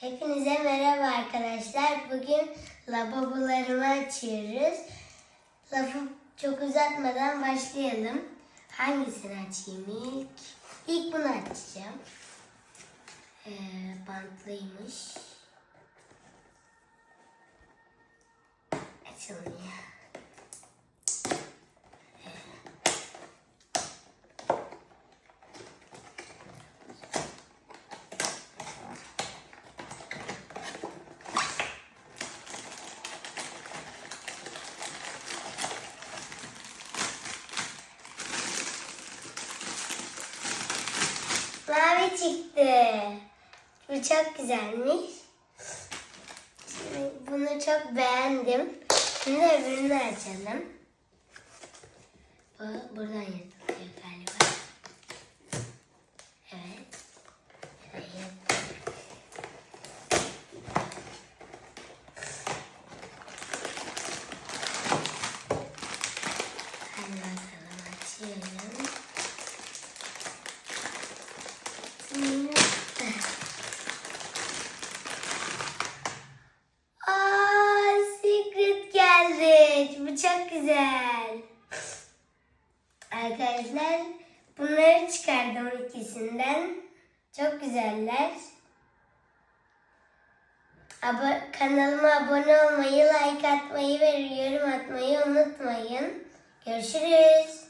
Hepinize merhaba arkadaşlar. Bugün lavabolarımı açıyoruz. Lafı çok uzatmadan başlayalım. Hangisini açayım ilk? İlk bunu açacağım. Ee, bantlıymış. Açılmıyor. Çıktı. Bu çok güzelmiş. Şimdi bunu çok beğendim. Şimdi öbürünü açalım. Bu buradan yırtılıyor galiba. Evet. Evet. Hadi bakalım açıyorum. Aa, secret geldi. Bu çok güzel. Arkadaşlar bunları çıkardım ikisinden. Çok güzeller. Abo kanalıma abone olmayı, like atmayı ve yorum atmayı unutmayın. Görüşürüz.